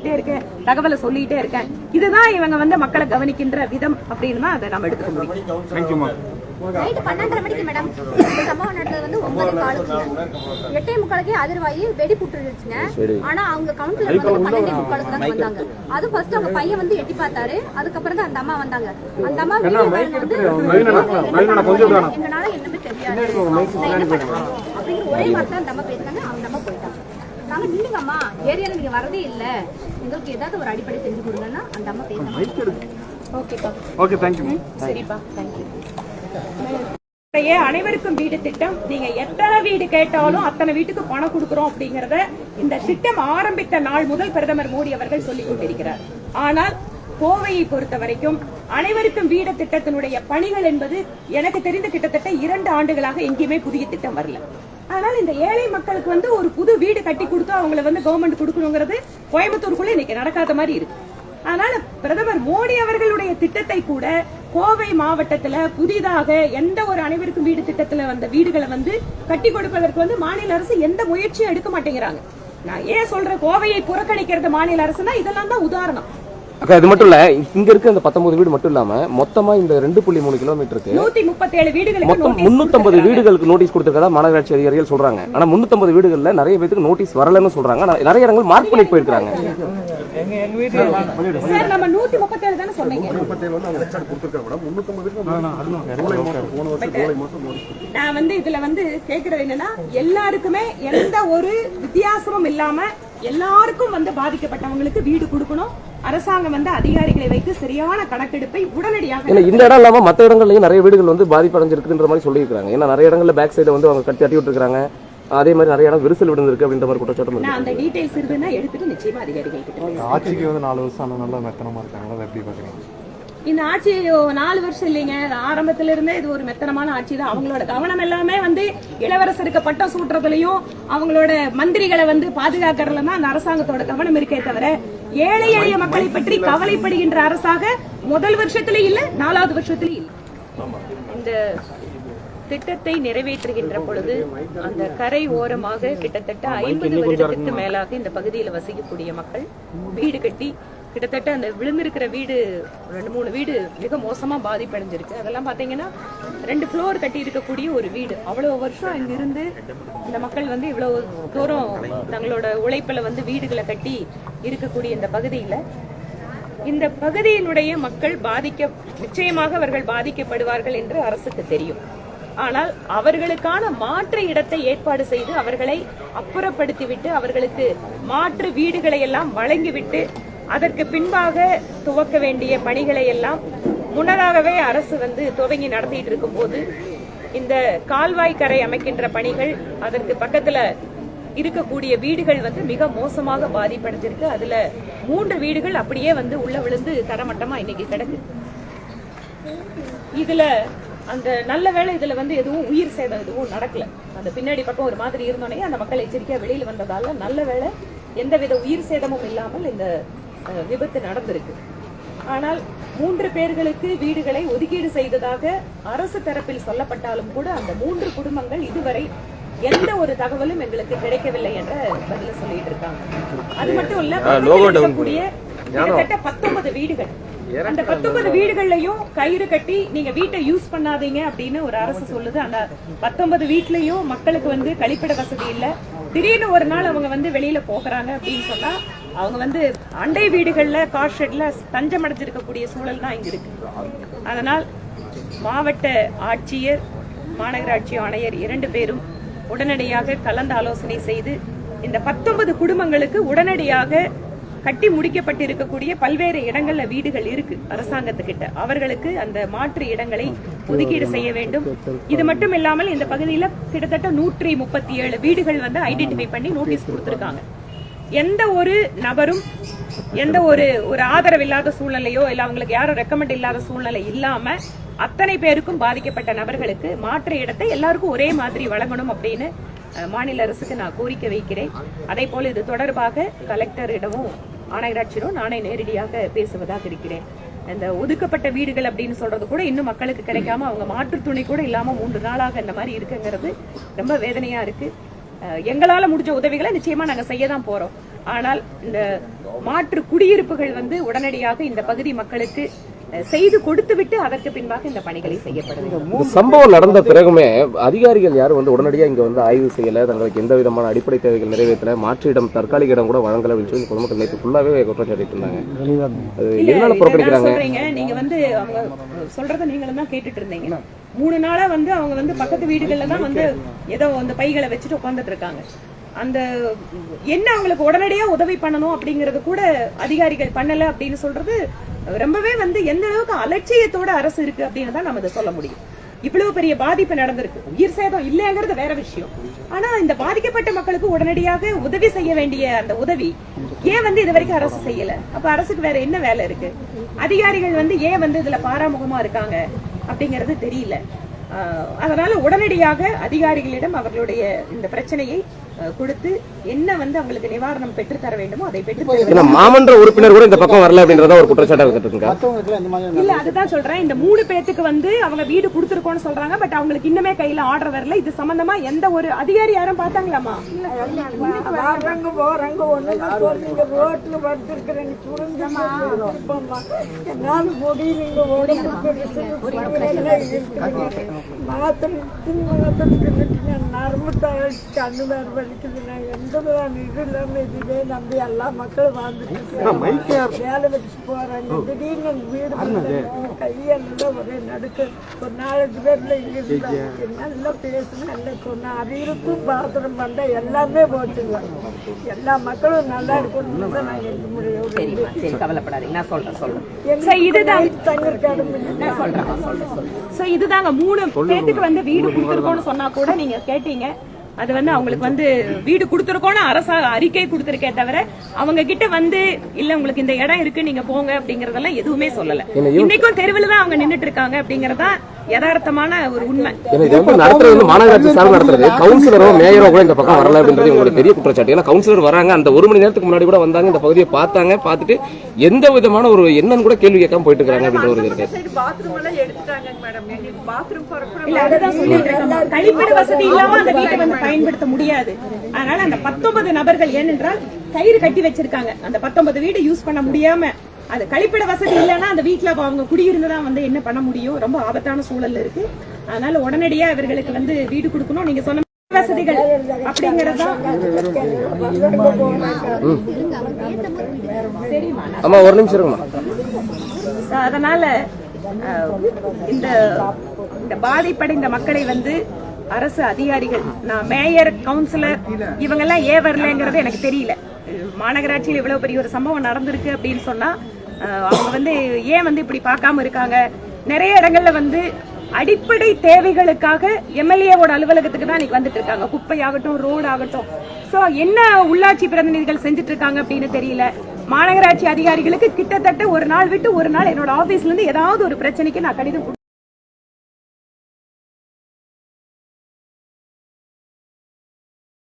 கொடுத்துட்டே இருக்கேன் தகவலை சொல்லிட்டே இருக்கேன். இதுதான் இவங்க வந்து மக்களை கவனிக்கின்ற விதம் அப்படின்னு தான் அதை நம்ம எடுத்துக்க முடியும். நைட்டு பன்னெண்டரை மணிக்கு மேடம் சம்பவம் நடந்தது வந்து ஒன்பது காலுக்குங்க எட்டே முக்காலுக்கே அதிர்வாயி வெடி புட்டுருச்சுங்க ஆனா அவங்க கவுன்சிலர் வந்து பன்னெண்டே முக்காலுக்கு தான் வந்தாங்க. அது ஃபர்ஸ்ட் அவங்க பையன் வந்து எட்டி பார்த்தாரு. அதுக்கப்புறம் தான் அந்த அம்மா வந்தாங்க. அந்த அம்மா வந்து. எங்களால என்னமே தெரியாது. அப்படிங்கிற ஒரே வார்த்தை அந்த அம்மா பேசினாங்க அந்த அம்மா போயிட்டாங்க. நாங்க நில்லுங்கம்மா. ஏரியால நீங்க வரதே இல்ல. எங்களுக்கு ஏதாவது ஒரு அடிப்படை செஞ்சு கொடுங்கன்னா அந்த அம்மா பேசினாங்க ஓகேப்பா ஓகே தேங்க்யூ சரிப்பா. தேங்க்யூ அனைவருக்கும் வீடு திட்டம். நீங்க எத்தனை வீடு கேட்டாலும் அத்தனை வீட்டுக்கு பணம் கொடுக்கிறோம் அப்படிங்கறத இந்த திட்டம் ஆரம்பித்த நாள் முதல் பிரதமர் மோடி அவர்கள் சொல்லிக் கொண்டிருக்கிறார். ஆனால் கோவையை பொறுத்த வரைக்கும் அனைவருக்கும் வீடு திட்டத்தினுடைய பணிகள் என்பது எனக்கு தெரிந்த கிட்டத்தட்ட இரண்டு ஆண்டுகளாக எங்கேயுமே புதிய திட்டம் வரல. ஆனால் இந்த ஏழை மக்களுக்கு வந்து ஒரு புது வீடு கட்டி கொடுத்து அவங்களை வந்து கவர்மெண்ட் கொடுக்கணுங்கிறது கோயம்புத்தூருக்குள்ள இன்னைக்கு நடக்காத மாதிரி இருக்கு. அதனால பிரதமர் மோடி அவர்களுடைய திட்டத்தை கூட கோவை மாவட்டத்துல புதிதாக எந்த ஒரு அனைவருக்கும் வீடு திட்டத்துல வந்த வீடுகளை வந்து கட்டி கொடுப்பதற்கு வந்து மாநில அரசு எந்த முயற்சியும் எடுக்க மாட்டேங்கிறாங்க. நான் ஏன் சொல்றேன் கோவையை புறக்கணிக்கிறது மாநில அரசுனா இதெல்லாம் தான் உதாரணம். அக்கா இது மட்டும் இல்ல இங்க இருக்க இந்த பத்தொன்பது வீடு மட்டும் இல்லாம மொத்தமா இந்த ரெண்டு புள்ளி மூணு கிலோமீட்டருக்கு நூத்தி முப்பத்தி ஏழு வீடுகளுக்கு மொத்தம் முன்னூத்தம்பது. வீடுகளுக்கு நோட்டீஸ் கொடுத்திருக்கதா மாநகராட்சி அதிகாரிகள் சொல்றாங்க. ஆனா முன்னூத்தம்பது வீடுகள்ல நிறைய பேருக்கு நோட்டீஸ் வரலன்னு சொல்றாங்க. நிறைய இடங்கள் மார்க் பண்ணிட்டு போயிருக்காங்க சார் நம்ம நூத்தி முப்பத்தி ஏழு தானே சொன்னீங்க. நான் வந்து இதுல வந்து கேக்குறது என்னன்னா எல்லாருக்குமே எந்த ஒரு வித்தியாசமும் இல்லாம எல்லாருக்கும் வந்து பாதிக்கப்பட்டவங்களுக்கு வீடு கொடுக்கணும். அரசாங்கம் வந்து அதிகாரிகளை வைத்து சரியான கணக்கெடுப்பை உடனடியாக ஏன்னா இந்த இடம் இல்லாம மத்த இடங்கள்லயும் நிறைய வீடுகள் வந்து பாதிப்படைஞ்சிருக்குன்ற மாதிரி சொல்லியிருக்காங்க ஏன்னா நிறைய இடங்கள்ல பேக் சைடு வந்து அவங்க கட்டி தட்டி விட்டுருக்காங்க அதே மாதிரி நிறைய இடம் விரிசல் விழுந்திருக்கு அப்படின்ற மாதிரி குற்றச்சாட்டும் இருக்கு நான் அந்த டீடைல்ஸ் இருக்குன்னா எடுத்துட்டு நிச்சயமா அதிகாரிகள் கிட்ட. ஆட்சிக்கு வந்து நாலு வருஷம் ஆனா நல்லா மெத்தனமா இருக்காங்க அதை எப்படி பாக்குறீங்க? இந்த ஆட்சி நாலு வருஷம் இல்லைங்க. ஆரம்பத்துல இருந்தே இது ஒரு மெத்தனமான ஆட்சி தான். அவங்களோட கவனம் எல்லாமே வந்து இளவரசருக்கு பட்டம் சூட்டுறதுலயும் அவங்களோட மந்திரிகளை வந்து பாதுகாக்கிறதுல தான் அந்த அரசாங்கத்தோட கவனம் இருக்கே தவிர ஏழை எளிய மக்களை பற்றி கவலைப்படுகின்ற அரசாக முதல் வருஷத்திலே இல்ல நாலாவது வருஷத்திலே இல்ல. இந்த திட்டத்தை நிறைவேற்றுகின்ற பொழுது அந்த கரை ஓரமாக கிட்டத்தட்ட ஐம்பது வருடத்துக்கு மேலாக இந்த பகுதியில் வசிக்கக்கூடிய மக்கள் வீடு கட்டி கிட்டத்தட்ட அந்த விழுந்திருக்கிற வீடு ரெண்டு மூணு வீடு மிக மோசமா பாதிப்படைஞ்சிருக்கு. அதெல்லாம் பாத்தீங்கன்னா ரெண்டு ஃப்ளோர் கட்டி இருக்கக்கூடிய ஒரு வீடு. அவ்வளவு வருஷம் இங்கிருந்து இந்த மக்கள் வந்து இவ்வளவு தூரம் தங்களோட உழைப்புல வந்து வீடுகளை கட்டி இருக்கக்கூடிய இந்த பகுதியில இந்த பகுதியினுடைய மக்கள் பாதிக்க நிச்சயமாக அவர்கள் பாதிக்கப்படுவார்கள் என்று அரசுக்கு தெரியும். ஆனால் அவர்களுக்கான மாற்று இடத்தை ஏற்பாடு செய்து அவர்களை அப்புறப்படுத்திவிட்டு அவர்களுக்கு மாற்று வீடுகளை எல்லாம் வழங்கிவிட்டு அதற்கு பின்பாக துவக்க வேண்டிய பணிகளை எல்லாம் முன்னதாகவே அரசு வந்து துவங்கி நடத்திட்டு இருக்கும்போது இந்த கால்வாய் கரை அமைக்கின்ற பணிகள் அதற்கு பக்கத்துல இருக்கக்கூடிய வீடுகள் வந்து மிக மோசமாக பாதிப்படைஞ்சிருக்கு. அதுல மூன்று வீடுகள் அப்படியே வந்து உள்ள விழுந்து தரமட்டமா இன்னைக்கு கிடக்கு. இதுல அந்த நல்ல வேளை இதுல வந்து எதுவும் உயிர் சேதம் எதுவும் நடக்கல. அந்த பின்னாடி பக்கம் ஒரு மாதிரி இருந்தோடனே அந்த மக்கள் எச்சரிக்கையா வெளியில வந்ததால நல்ல வேளை எந்தவித உயிர் சேதமும் இல்லாமல் இந்த விபத்து நடந்திருக்கு. ஆனால் மூன்று பேர்களுக்கு வீடுகளை ஒதுக்கீடு செய்ததாக அரசு தரப்பில் சொல்லப்பட்டாலும் கூட அந்த மூன்று குடும்பங்கள் இதுவரை எந்த ஒரு தகவலும் எங்களுக்கு கிடைக்கவில்லை என்ற பதில சொல்லிட்டு இருக்காங்க. அது மட்டும் இல்ல இருக்கக்கூடிய கிட்டத்தட்ட பத்தொன்பது வீடுகள். அந்த பத்தொன்பது வீடுகள்லயும் கயிறு கட்டி நீங்க வீட்டை யூஸ் பண்ணாதீங்க அப்படின்னு ஒரு அரசு சொல்லுது. அந்த பத்தொன்பது வீட்லயும் மக்களுக்கு வந்து கழிப்பிட வசதி இல்ல. திடீர்னு ஒரு நாள் அவங்க வந்து வெளியில போகிறாங்க அப்படின்னு சொன்னா அவங்க வந்து அண்டை வீடுகளில் கார் ஷெட்ல தஞ்சம் அடைஞ்சிருக்கக்கூடிய சூழல் தான் இங்க இருக்கு. அதனால் மாவட்ட ஆட்சியர் மாநகராட்சி ஆணையர் இரண்டு பேரும் உடனடியாக கலந்து ஆலோசனை செய்து இந்த பத்தொன்பது குடும்பங்களுக்கு உடனடியாக கட்டி முடிக்கப்பட்டிருக்கக்கூடிய பல்வேறு இடங்கள்ல வீடுகள் இருக்கு அரசாங்கத்துக்கிட்ட. அவர்களுக்கு அந்த மாற்று இடங்களை ஒதுக்கீடு செய்ய வேண்டும். இது மட்டும் இல்லாமல் இந்த பகுதியில கிட்டத்தட்ட நூற்றி முப்பத்தி ஏழு வீடுகள் வந்து ஐடென்டிஃபை பண்ணி நோட்டீஸ் கொடுத்திருக்காங்க. எந்த ஒரு நபரும் எந்த ஒரு ஒரு ஆதரவு இல்லாத சூழ்நிலையோ இல்லை அவங்களுக்கு யாரும் ரெக்கமெண்ட் இல்லாத சூழ்நிலை இல்லாமல் அத்தனை பேருக்கும் பாதிக்கப்பட்ட நபர்களுக்கு மாற்று இடத்தை எல்லாருக்கும் ஒரே மாதிரி வழங்கணும் அப்படின்னு மாநில அரசுக்கு நான் கோரிக்கை வைக்கிறேன். அதே போல் இது தொடர்பாக கலெக்டரிடமும் ஆணையராட்சியிடம் நானே நேரடியாக பேசுவதாக இருக்கிறேன். இந்த ஒதுக்கப்பட்ட வீடுகள் அப்படின்னு சொல்றது கூட இன்னும் மக்களுக்கு கிடைக்காம அவங்க மாற்று துணி கூட இல்லாமல் மூன்று நாளாக இந்த மாதிரி இருக்குங்கிறது ரொம்ப வேதனையா இருக்கு. எங்களால முடிஞ்ச உதவிகளை நிச்சயமா நாங்க செய்ய தான் போறோம். ஆனால் இந்த மாற்று குடியிருப்புகள் வந்து உடனடியாக இந்த பகுதி மக்களுக்கு செய்து கொடுத்துவிட்டு அதற்கு பின்பாக இந்த பணிகளை செய்யப்பட வேண்டும் இந்த சம்பவம் நடந்த பிறகுமே அதிகாரிகள் யாரும் வந்து உடனடியா இங்க வந்து ஆய்வு செய்யல தங்களுக்கு எந்த விதமான அடிப்படை தேவைகள் நிறைவேற்றல மாற்று இடம் தற்காலிக இடம் கூட வழங்கல அப்படின்னு சொல்லி பொதுமக்கள் நேற்று ஃபுல்லாவே குற்றம் சாட்டிட்டு இருந்தாங்க. அது எதனால புறக்கணிக்கிறாங்க? நீங்க வந்து அவங்க சொல்றத நீங்களும் தான் கேட்டுட்டு இருந்தீங்க. மூணு நாளா வந்து அவங்க வந்து பக்கத்து வீடுகள்ல தான் வந்து ஏதோ அந்த பைகளை வச்சுட்டு உட்கார்ந்துட்டு இருக்காங்க. அந்த என்ன அவங்களுக்கு உடனடியா உதவி பண்ணணும் அப்படிங்கறது கூட அதிகாரிகள் பண்ணல அப்படின்னு சொல்றது ரொம்பவே வந்து எந்த அளவுக்கு அலட்சியத்தோட அரசு இருக்கு அப்படின்னு தான் நம்ம இதை சொல்ல முடியும். இவ்வளவு பெரிய பாதிப்பு நடந்திருக்கு. உயிர் சேதம் இல்லைங்கிறது வேற விஷயம். ஆனா இந்த பாதிக்கப்பட்ட மக்களுக்கு உடனடியாக உதவி செய்ய வேண்டிய அந்த உதவி ஏன் வந்து இது வரைக்கும் அரசு செய்யல? அப்ப அரசுக்கு வேற என்ன வேலை இருக்கு? அதிகாரிகள் வந்து ஏன் வந்து இதுல பாராமுகமா இருக்காங்க அப்படிங்கிறது தெரியல. ஆஹ் அதனால உடனடியாக அதிகாரிகளிடம் அவர்களுடைய இந்த பிரச்சனையை கொடுத்து என்ன வந்து அவங்களுக்கு நிவாரணம் பெற்று தர வேண்டுமோ அதை பெற்று மாமன்ற உறுப்பினர் கூட இந்த பக்கம் வரல அப்படின்றத ஒரு குற்றச்சாட்டா இல்ல அதுதான் சொல்றேன். இந்த மூணு பேத்துக்கு வந்து அவங்க வீடு கொடுத்துருக்கோம்னு சொல்றாங்க. பட் அவங்களுக்கு இன்னுமே கையில ஆர்டர் வரல. இது சம்பந்தமா எந்த ஒரு அதிகாரி யாரும் பார்த்தாங்களாமா மாத்திரை நரம்பு கண்ணு எந்த இது இல்லாம இதுவே நம்பி எல்லா மக்களும் வாழ்ந்துட்டு வேலை வச்சு போறாங்க. திடீர்னு எங்க வீடு. கையெல்லாம் ஒரே நடுக்கு. ஒரு நாலஞ்சு பேர்ல இருந்தாங்க நல்லா பேசணும் நல்லா சொன்னா. அவிருக்கும் பாத்திரம் பண்ண எல்லாமே போச்சுங்க. எல்லா மக்களும் நல்லா இருக்கணும்னு தான் நான் எழுத முடியும்? சரி கவலைப்படாதீங்க. நான் சொல்றேன் சொல்றேன். எங்க சரி, இதுதான் தங்கிருக்காரு நான் சொல்றேன் நான் சொல்றேன் சொல்றேன் சோ இதுதாங்க. மூணு பேத்துக்கு வந்து வீடு கொடுத்துருக்கோம்னு சொன்னா கூட நீங்க கேட்டீங்க. அது வந்து அவங்களுக்கு வந்து வீடு கொடுத்துருக்கோம்னு அரசா அறிக்கை கொடுத்துருக்கே தவிர அவங்க கிட்ட வந்து இல்ல உங்களுக்கு இந்த இடம் இருக்கு நீங்க போங்க அப்படிங்கறதெல்லாம் எதுவுமே சொல்லல. இன்னைக்கும் தெருவில் தான் அவங்க நின்னுட்டு இருக்காங்க அப்படிங்கறதா யதார்த்தமான ஒரு உண்மை. இது வந்து நடத்துறது மாநகராட்சி சார்பு நடத்துறது. கவுன்சிலரோ மேயரோ கூட இந்த பக்கம் வரல அப்படின்றது உங்களுக்கு பெரிய குற்றச்சாட்டு. ஏன்னா கவுன்சிலர் வராங்க அந்த ஒரு மணி நேரத்துக்கு முன்னாடி கூட வந்தாங்க இந்த பகுதியை பார்த்தாங்க பார்த்துட்டு எந்த விதமான ஒரு என்னன்னு கூட கேள்வி கேட்காம போயிட்டு இருக்காங்க அப்படின்ற ஒரு இது இருக்கு. பாத்ரூம் எல்லாம் எடுத்துட்டாங்க மேடம் எங்களுக்கு பாத்ரூம் போறப்ப இல்ல அதுதான் சொல்லிட்டு இருக்கோம் கழிப்பிட வசதி இல்லாம அந்த வீட்டை வந்து பயன்படுத்த முடியாது. அதனால அந்த பத்தொன்பது நபர்கள் ஏனென்றால் கயிறு கட்டி வச்சிருக்காங்க. அந்த பத்தொன்பது வீடு யூஸ் பண்ண முடியாம அது கழிப்பிட வசதி இல்லைன்னா அந்த வீட்டுல அவங்க குடியிருந்துதான் வந்து என்ன பண்ண முடியும்? ரொம்ப ஆபத்தான சூழல்ல இருக்கு. அதனால உடனடியா இவர்களுக்கு வந்து வீடு கொடுக்கணும். நீங்க சொன்ன வசதிகள் நான் ஆமா ஒரு நிமிஷம் இருக்குமா அதனால இந்த இந்த பாதிப்படைந்த மக்களை வந்து அரசு அதிகாரிகள் நான் மேயர் கவுன்சிலர் இவங்க எல்லாம் ஏன் வரலங்கிறது எனக்கு தெரியல. மாநகராட்சியில் இவ்வளவு பெரிய ஒரு சம்பவம் நடந்திருக்கு அப்படின்னு சொன்னா அவங்க வந்து ஏன் வந்து இப்படி பார்க்காம இருக்காங்க? நிறைய இடங்கள்ல வந்து அடிப்படை தேவைகளுக்காக எம்எல்ஏவோட அலுவலகத்துக்கு தான் இன்னைக்கு வந்துட்டு இருக்காங்க. குப்பை ஆகட்டும் ரோடு ஆகட்டும் சோ என்ன உள்ளாட்சி பிரதிநிதிகள் செஞ்சுட்டு இருக்காங்க அப்படின்னு தெரியல. மாநகராட்சி அதிகாரிகளுக்கு கிட்டத்தட்ட ஒரு நாள் விட்டு ஒரு நாள் என்னோட ஆபீஸ்ல இருந்து ஏதாவது ஒரு பிரச்சனைக்கு நான் கடிதம்